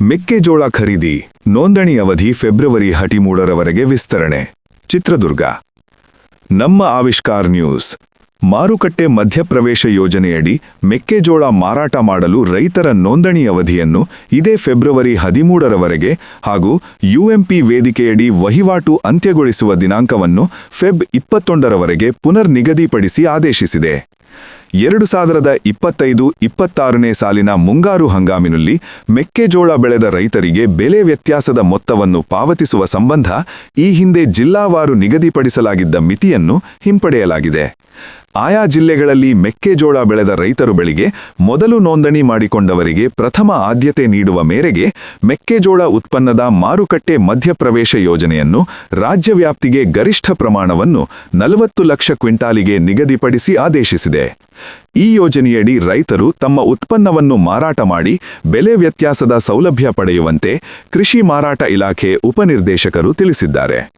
ಮೆಕ್ಕೆಜೋಳ ಖರೀದಿ. ನೋಂದಣಿ ಅವಧಿ ಫೆಬ್ರವರಿ ಹದಿಮೂರರವರೆಗೆ ವಿಸ್ತರಣೆ. ಚಿತ್ರದುರ್ಗ. ನಮ್ಮ ಆವಿಷ್ಕಾರ್ ನ್ಯೂಸ್. ಮಾರುಕಟ್ಟೆ ಮಧ್ಯಪ್ರವೇಶ ಯೋಜನೆಯಡಿ ಮೆಕ್ಕೆಜೋಳ ಮಾರಾಟ ಮಾಡಲು ರೈತರ ನೋಂದಣಿ ಅವಧಿಯನ್ನು ಇದೇ ಫೆಬ್ರವರಿ ಹದಿಮೂರರವರೆಗೆ ಹಾಗೂ ಯುಎಂಪಿ ವೇದಿಕೆಯಡಿ ವಹಿವಾಟು ಅಂತ್ಯಗೊಳಿಸುವ ದಿನಾಂಕವನ್ನು ಫೆಬ್ ಇಪ್ಪತ್ತೊಂದರವರೆಗೆ ಪುನರ್ ನಿಗದಿಪಡಿಸಿ ಆದೇಶಿಸಿದೆ. ಎರಡು ಸಾವಿರದ ಇಪ್ಪತ್ತೈದು ಇಪ್ಪತ್ತಾರನೇ ಸಾಲಿನ ಮುಂಗಾರು ಹಂಗಾಮಿನಲ್ಲಿ ಮೆಕ್ಕೆಜೋಳ ಬೆಳೆದ ರೈತರಿಗೆ ಬೆಲೆ ವ್ಯತ್ಯಾಸದ ಮೊತ್ತವನ್ನು ಪಾವತಿಸುವ ಸಂಬಂಧ ಈ ಹಿಂದೆ ಜಿಲ್ಲಾವಾರು ನಿಗದಿಪಡಿಸಲಾಗಿದ್ದ ಮಿತಿಯನ್ನು ಹಿಂಪಡೆಯಲಾಗಿದೆ. ಆಯಾ ಜಿಲ್ಲೆಗಳಲ್ಲಿ ಮೆಕ್ಕೆಜೋಳ ಬೆಳೆದ ರೈತರು ಬೆಳೆಗೆ ಮೊದಲು ನೋಂದಣಿ ಮಾಡಿಕೊಂಡವರಿಗೆ ಪ್ರಥಮ ಆದ್ಯತೆ ನೀಡುವ ಮೇರೆಗೆ ಮೆಕ್ಕೆಜೋಳ ಉತ್ಪನ್ನದ ಮಾರುಕಟ್ಟೆ ಮಧ್ಯಪ್ರವೇಶ ಯೋಜನೆಯನ್ನು ರಾಜ್ಯವ್ಯಾಪ್ತಿಗೆ ಗರಿಷ್ಠ ಪ್ರಮಾಣವನ್ನು ನಲವತ್ತು ಲಕ್ಷ ಕ್ವಿಂಟಾಲಿಗೆ ನಿಗದಿಪಡಿಸಿ ಆದೇಶಿಸಿದೆ. ಈ ಯೋಜನೆಯಡಿ ರೈತರು ತಮ್ಮ ಉತ್ಪನ್ನವನ್ನು ಮಾರಾಟ ಮಾಡಿ ಬೆಲೆ ವ್ಯತ್ಯಾಸದ ಸೌಲಭ್ಯ ಪಡೆಯುವಂತೆ ಕೃಷಿ ಮಾರಾಟ ಇಲಾಖೆ ಉಪನಿರ್ದೇಶಕರು ತಿಳಿಸಿದ್ದಾರೆ.